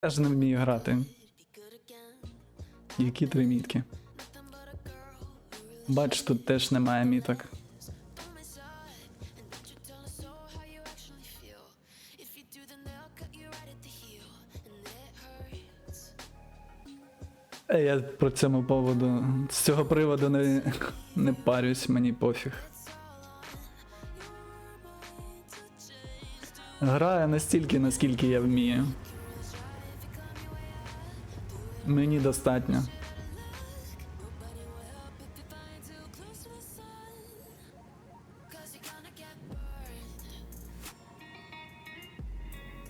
Теж не вмію грати. Які три мітки? Бач, тут теж немає міток. Е, Я про цьому поводу з цього приводу не, не парюсь, мені пофіг. Граю настільки, наскільки я вмію. Мені достатньо.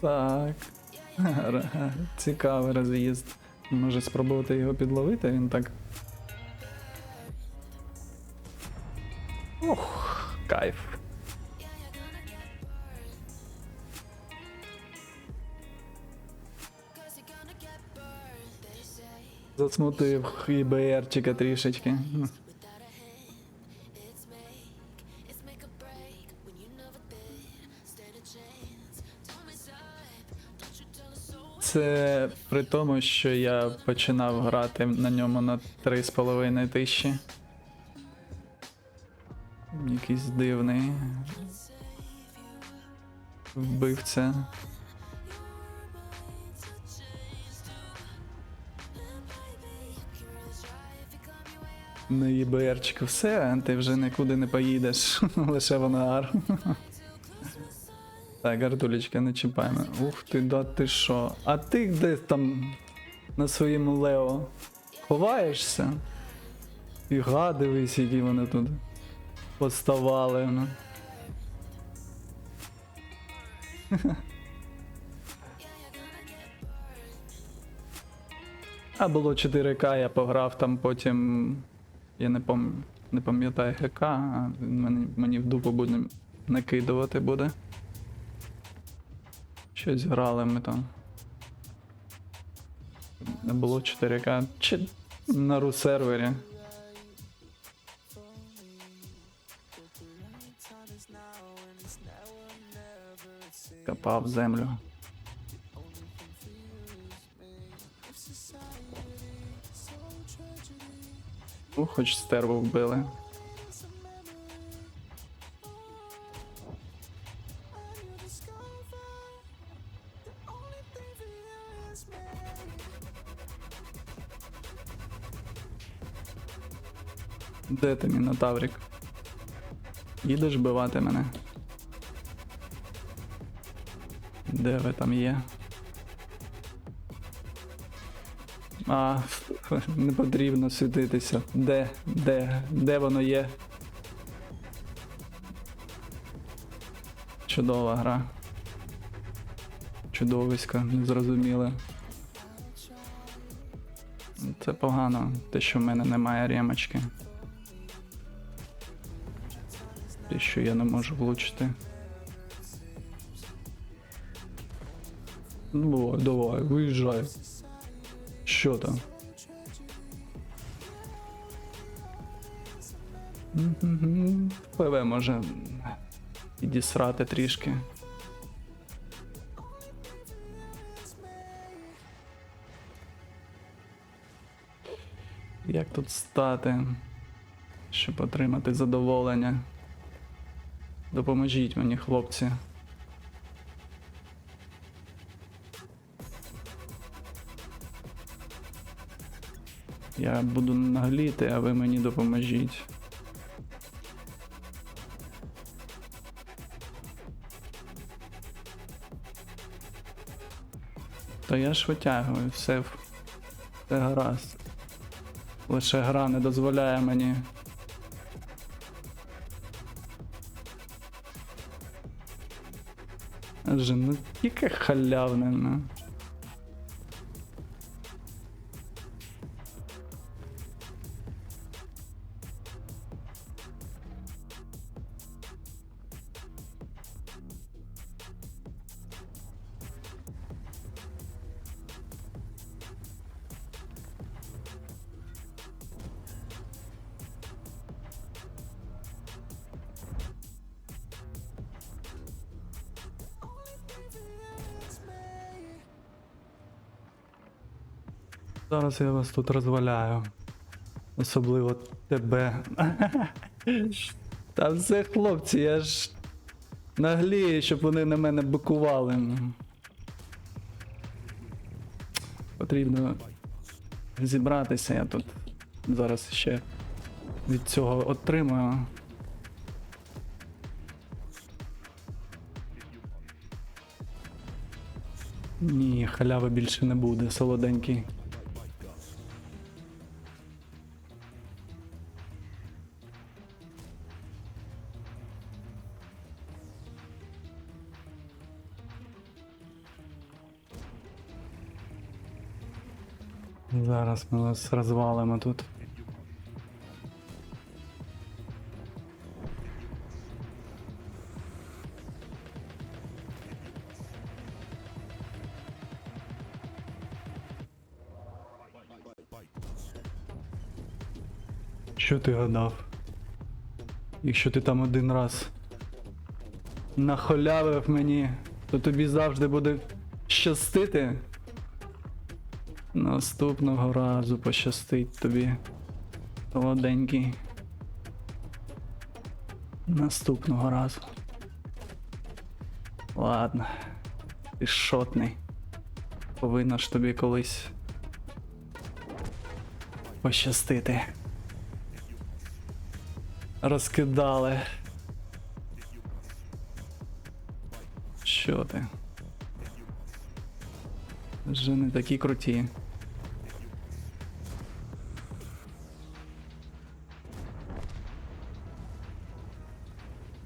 Так. Цікавий роз'їзд. Може спробувати його підловити, він так. Ох, кайф. Засмутив ІБРчика трішечки. Це при тому, що я починав грати на ньому на 3,5 тисячі. Якийсь дивний. Вбивця. На ІБРчику все, ти вже нікуди не поїдеш, лише в ангар. Так, Артулечка, не чіпай мене. Ух ти, да ти що? А ти де там на своєму Лео ховаєшся? І га, дивись, які вони тут поставали. Ну. А було 4К, я пограв там потім. Я не пам... не пам'ятаю ГК, а він мені, мені в дупу буде накидувати буде. Щось грали ми там. Не було 4К. Чи на ру-сервері. Копав землю. Ну, хоч стерву вбили. Де ти, Мінотаврік? Їдеш бивати мене? Де ви там є? А, не потрібно світитися. Де? Де? Де воно є? Чудова гра. Чудовисько, незрозуміле. Це погано, те, що в мене немає ремочки. Те, що я не можу влучити. Ну, давай, давай, виїжджай. Що там? ПВ може підісрати трішки. Як тут стати, щоб отримати задоволення? Допоможіть мені, хлопці. Я буду нагліти, а ви мені допоможіть. Та я ж витягую, все, все гаразд. Лише гра не дозволяє мені. Же, ну тільки халявне, Зараз я вас тут розваляю. Особливо тебе. Та все, хлопці, я ж наглію, щоб вони на мене бикували. Потрібно зібратися, я тут зараз ще від цього отримаю. Ні, халяви більше не буде, солоденький. Зараз ми вас розвалимо тут. Що ти гадав? Якщо ти там один раз нахолявив мені, то тобі завжди буде щастити. Наступного разу пощастить тобі. Солоденький. Наступного разу. Ладно. Ти шотний. Повинно ж тобі колись пощастити. Розкидали. Що ти? Вже не такі круті.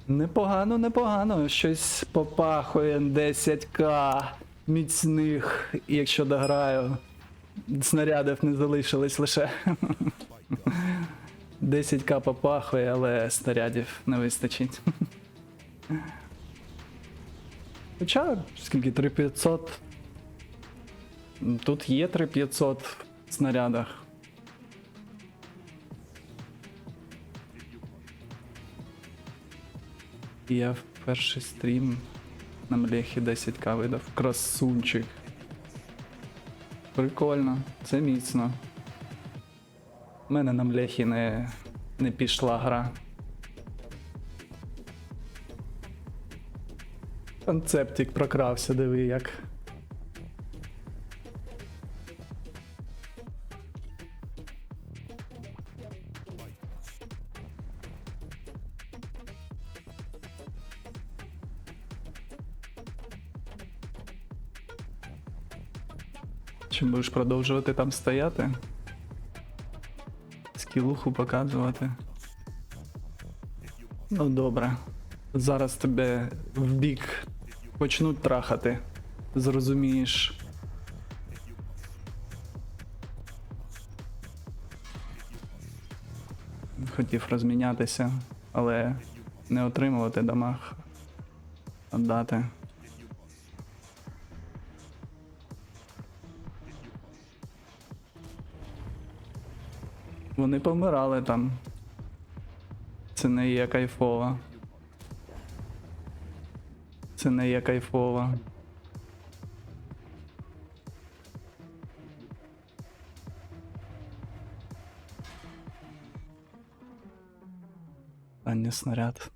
Непогано, непогано. Щось попахує 10к міцних, якщо дограю. Снарядів не залишилось лише. 10к попахує, але снарядів не вистачить. Хоча, скільки 3500. Тут є 3500 в снарядах. Я в перший стрім на млехі 10к видав. Красунчик. Прикольно, це міцно. У мене на млехі не, не пішла гра. Концептик прокрався, диви як. Будеш продовжувати там стояти? Скілуху показувати. Ну добре. Зараз тебе в бік почнуть трахати. Зрозумієш. Хотів розмінятися, але не отримувати дамаг. Отдати. Вони помирали там. Це не є кайфово. Це не є кайфово. А снаряд.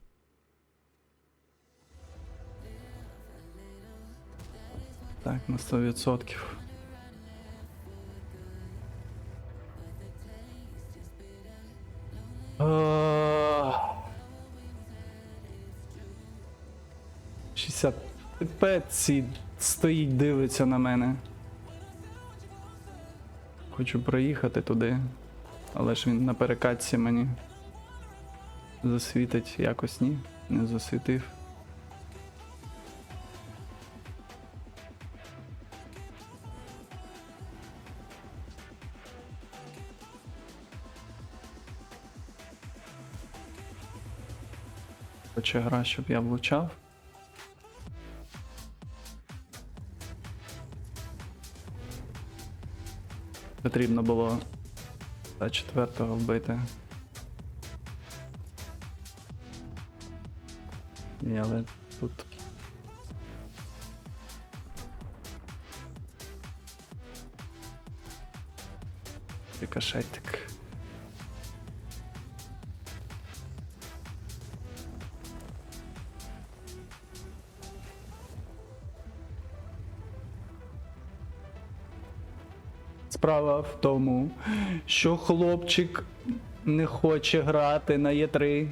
Так, на 100%. 60 ці стоїть, дивиться на мене. Хочу проїхати туди, але ж він на перекатці мені засвітить якось ні, не засвітив. Хоче гра, щоб я влучав. Потрібно було та четвертого вбити. Ні, але тут. Рикошетик. Справа в тому, що хлопчик не хоче грати на Є3.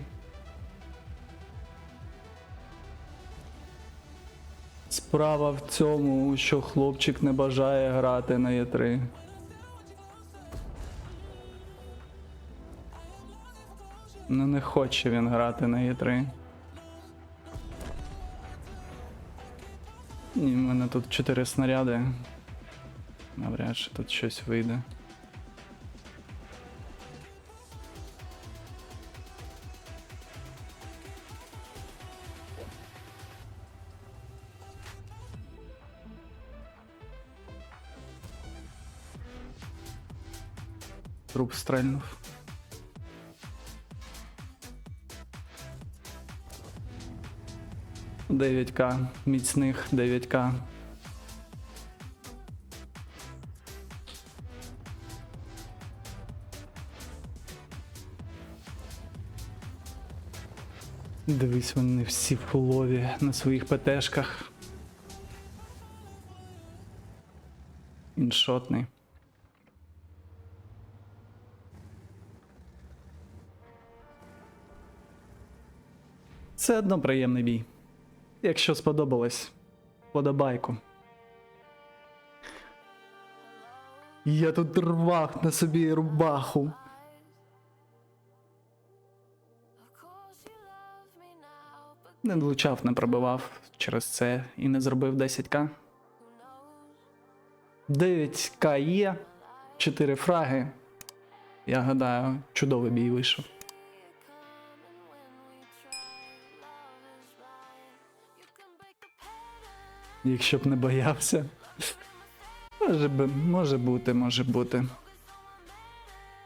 Справа в цьому, що хлопчик не бажає грати на Є3. Ну не хоче він грати на Є3. Ні, в мене тут 4 снаряди. Навряд чи тут щось вийде. Труп стрельнув. Дев'ять к міцних 9к. Дивись, вони всі в фулові на своїх ПТшках. Іншотний. Це одно приємний бій. Якщо сподобалось, подобайку. Я тут рвах на собі рубаху. Не влучав, не пробивав через це і не зробив 10к. 9к є, 4 фраги. Я гадаю, чудовий бій вийшов. Якщо б не боявся. Може, би, може бути, може бути.